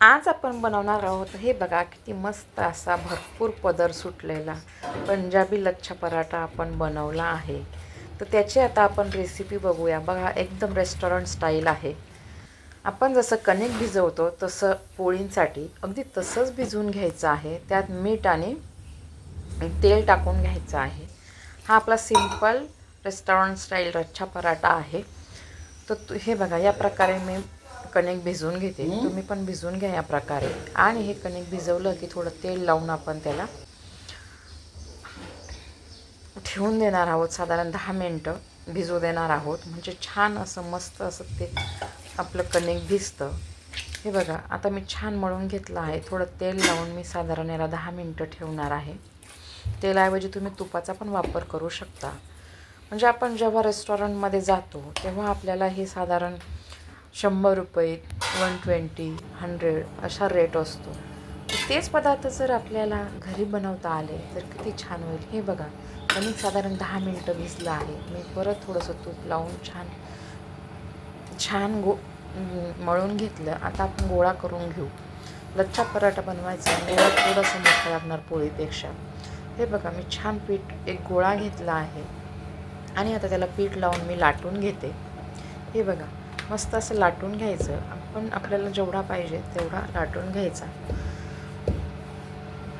आज आपण बनवणार आहोत हे बघा किती मस्त असा भरपूर पदर सुटलेला. पंजाबी लच्छा पराठा आपण बनवला आहे. तर त्याची आता आपण रेसिपी बघूया. बघा एकदम रेस्टॉरंट स्टाईल आहे. आपण जसं कणिक भिजवतो तसं पोळींसाठी अगदी तसंच भिजवून घ्यायचं आहे. त्यात मीठ आणि तेल टाकून घ्यायचं आहे. हा आपला सिंपल रेस्टॉरंट स्टाईल रच्छा पराठा आहे. तर तु- हे बघा या प्रकारे मी कणिक भिजवून घेते. तुम्ही पण भिजवून घ्या या प्रकारे. आणि हे कणिक भिजवलं की थोडं तेल लावून आपण त्याला ठेवून देणार आहोत. साधारण दहा मिनटं भिजू देणार आहोत. म्हणजे छान असं मस्त असं ते आपलं कणिक भिजतं. हे बघा आता मी छान मळून घेतलं आहे. थोडं तेल लावून मी साधारण याला दहा मिनटं ठेवणार आहे. तेलाऐवजी तुम्ही तुपाचा पण वापर करू शकता. म्हणजे आपण जेव्हा रेस्टॉरंटमध्ये जातो तेव्हा आपल्याला हे साधारण शंभर रुपये वन ट्वेंटी हंड्रेड अशा रेट असतो. तर तेच पदार्थ जर आपल्याला घरी बनवता आले तर किती छान होईल. हे बघा कणिक साधारण दहा मिनटं भिजलं आहे. मी परत थोडंसं तूप लावून छान छान गो मळून घेतलं. आता आपण गोळा करून घेऊ. लच्छा पराठा बनवायचा गोळा थोडासा मोठा लागणार पोळीपेक्षा. हे बघा मी छान पीठ एक गोळा घेतला आहे. आणि आता त्याला पीठ लावून मी लाटून घेते. हे बघा मस्त असं लाटून घ्यायचं. आपण आपल्याला जेवढा पाहिजे तेवढा लाटून घ्यायचा.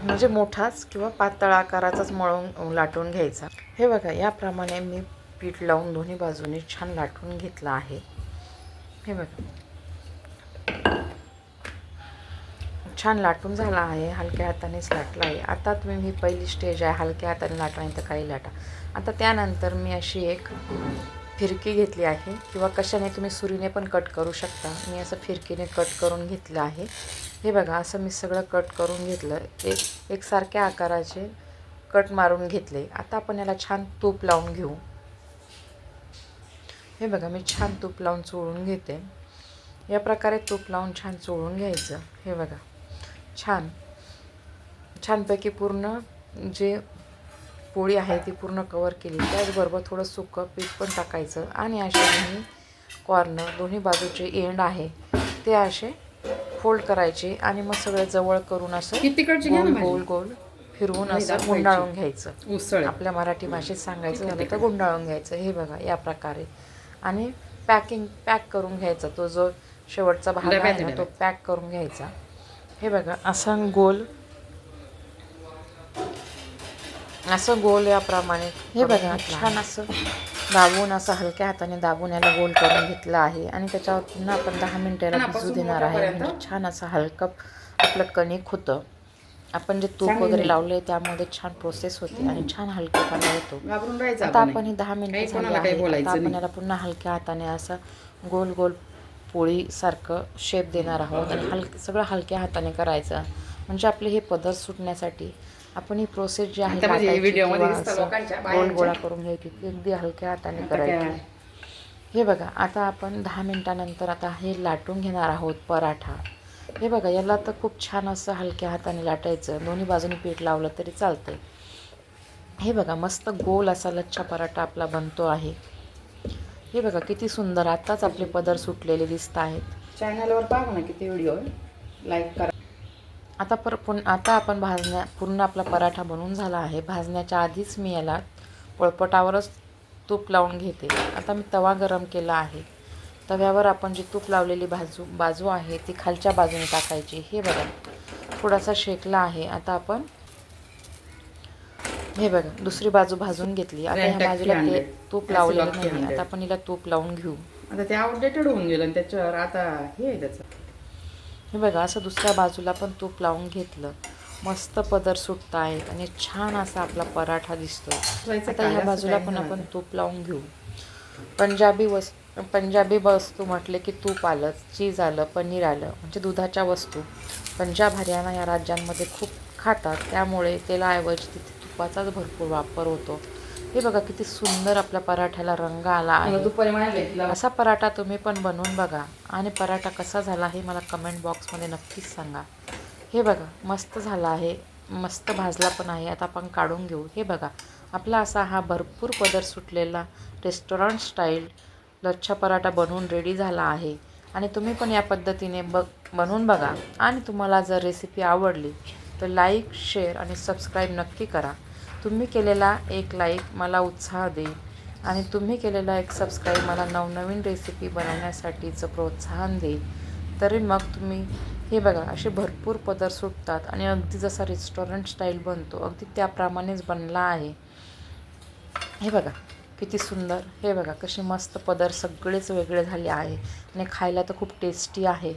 म्हणजे मोठाच किंवा पातळ आकाराचाच मळून लाटून घ्यायचा. हे बघा याप्रमाणे मी पीठ लावून दोन्ही बाजूने छान लाटून घेतलं आहे. हे बघा. छान लाटून झाला आहे हलक्या हातानेच लाटला आहे. आता तुम्ही ही पहिली स्टेज आहे हलक्या हाताने लाटा नाही तर काही लाटा. आता त्यानंतर मी अशी एक फिरकी घेतली आहे किंवा कशाने तुम्ही सुरीने पण कट करू शकता. मी असं फिरकीने कट करून घेतलं आहे. हे बघा असं मी सगळं कट करून घेतलं. एक एकसारख्या आकाराचे कट मारून घेतले. आता आपण याला छान तूप लावून घेऊ. हे बघा मी छान तूप लावून चोळून घेते. या प्रकारे तूप लावून छान चोळून घ्यायचं. हे बघा छान. छानपैकी पूर्ण जे पोळी आहे ती पूर्ण कवर केली. त्याचबरोबर थोडं सुकं पीठ पण टाकायचं. आणि असे दोन्ही कॉर्नर दोन्ही बाजूचे एंड आहे ते असे फोल्ड करायचे. आणि मग सगळं जवळ करून असं गोल गोल. गोल फिरवून असं. गुंडाळून घ्यायचं. उसळ. आपल्या मराठी भाषेत सांगायचं झालं तर गुंडाळून घ्यायचं. हे बघा या प्रकारे. आणि पॅकिंग पॅक करून घ्यायचा तो जो शेवटचा भाग आहे ना तो. पॅक करून घ्यायचा. हे बघा असा गोल असं गोल याप्रमाणे हे बघा छान असं दाबून असं हलक्या हाताने दाबून याला गोल करून घेतलं आहे. आणि त्याच्यावर पुन्हा आपण दहा मिनिटं याला भिजू देणार आहे. म्हणजे छान असं हलकं आपलं कणिक होतं. आपण जे तूप वगैरे. लावले त्यामध्ये छान प्रोसेस होते आणि छान हलकेपणा येतो. घाबरून राहायचं आता आपण ही दहा मिनिटं झाली आहे आपण. याला पुन्हा हलक्या हाताने असं गोल गोल पोळीसारखं शेप देणार आहोत. आणि हल सगळं हलक्या हाताने करायचं. म्हणजे आपले हे पदर सुटण्यासाठी आपण ही प्रोसेस जी आहे म्हणजे लाटायची किंवा गोल बायांच्या. गोळा करून घ्यायची ती अगदी हलक्या हाताने? करायची. हे बघा आता आपण दहा मिनिटानंतर आता हे लाटून घेणार आहोत पराठा. हे बघा याला तर खूप छान असं हलक्या हाताने लाटायचं. दोन्ही बाजूनी पीठ लावलं तरी चालतंय. हे बघा मस्त गोल असा लच्छा पराठा आपला बनतो आहे. हे बघा किती सुंदर आताच आपले पदर सुटलेले दिसत आहेत. चॅनलवर पाहा ना किती व्हिडिओ लाईक करा. आता पर पुन आता आपण भाजण्या पूर्ण आपला पराठा बनवून झाला आहे. भाजण्याच्या आधीच मी याला पळपटावरच तूप लावून घेते. आता मी तवा गरम केला आहे. तव्यावर आपण जी तूप लावलेली बाजू बाजू आहे ती खालच्या बाजूने टाकायची. हे बघा थोडासा शेकला आहे. आता आपण हे बघा दुसरी बाजू भाजून घेतली. आता ह्या बाजूला ते 300. तूप लावलेलं नाही 300. आता आपण हिला तूप लावून घेऊ. आता ते आउटडेटेड होऊन गेलं त्याच्यावर आता हे त्याचं. हे बघा असं दुसऱ्या बाजूला पण तूप लावून घेतलं. मस्त पदर सुटत आहेत आणि छान असा आपला पराठा जायचं आता? ह्या बाजूला पण आपण. तूप लावून घेऊ. पंजाबी वस पंजाबी वस्तू म्हटले की तूप आलं चीज आलं पनीर आलं म्हणजे दुधाच्या वस्तू. पंजाब हरियाणा या राज्यांमध्ये खूप खातात. त्यामुळे तेलाऐवजी तिथे तुपाचाच भरपूर वापर होतो. हे बघा किती सुंदर आपल्या पराठ्याला रंग आला आहे. असा पराठा तुम्ही पण बनवून बघा. आणि पराठा कसा झाला हे मला कमेंट बॉक्समध्ये नक्कीच सांगा. हे बघा मस्त झाला आहे. मस्त भाजला पण आहे. आता आपण काढून घेऊ. हे बघा आपला असा हा भरपूर पदर सुटलेला रेस्टॉरंट स्टाईल लच्छा पराठा बनवून रेडी झाला आहे. आणि तुम्ही पण या पद्धतीने बघ बनवून बघा. आणि तुम्हाला जर रेसिपी आवडली तर लाईक शेअर आणि सबस्क्राईब नक्की करा. तुम्ही केलेला एक लाईक मला उत्साह देईल. आणि तुम्ही केलेला एक सबस्क्राईब मला नवनवीन रेसिपी बनवण्यासाठीचं प्रोत्साहन देईल. तरी मग तुम्ही हे बघा असे भरपूर पदर सुटतात आणि अगदी जसा रेस्टॉरंट स्टाईल बनतो अगदी त्याप्रमाणेच बनला आहे. हे बघा किती सुंदर. हे बघा कसे मस्त पदर सगळेच वेगळे झाले आहे. आणि खायला तर खूप टेस्टी आहे.